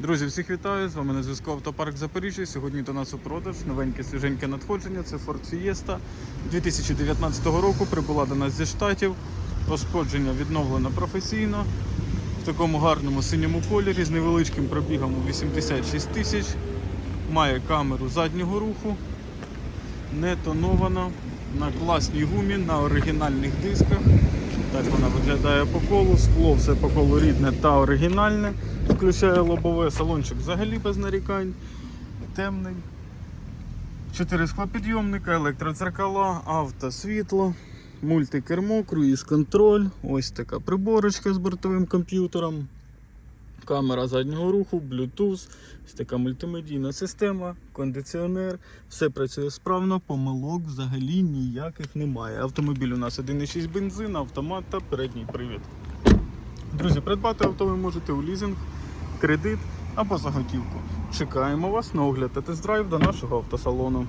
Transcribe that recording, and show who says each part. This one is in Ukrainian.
Speaker 1: Друзі, всіх вітаю! З вами на зв'язку Автопарк Запоріжжя. Сьогодні до нас у продаж новеньке свіженьке надходження. Це Ford Fiesta 2019 року. Прибула до нас зі штатів. Пошкодження відновлено професійно. В такому гарному синьому кольорі з невеличким пробігом у 86 тисяч. Має камеру заднього руху. Не тонована. На класній гумі, на оригінальних дисках. Так вона виглядає по колу. Скло все по колу рідне та оригінальне. Включає лобове салончик взагалі без нарікань. Темний. Чотири склопідйомника, електродзеркала, автосвітло, мультикермо, круїз-контроль. Ось така приборочка з бортовим комп'ютером. Камера заднього руху, Bluetooth, ось така мультимедійна система, кондиціонер. Все працює справно, помилок взагалі ніяких немає. Автомобіль у нас 1,6 бензин, автомат та передній привід. Друзі, придбати авто ви можете у лізинг, кредит або за готівку. Чекаємо вас на огляд та тест-драйв до нашого автосалону.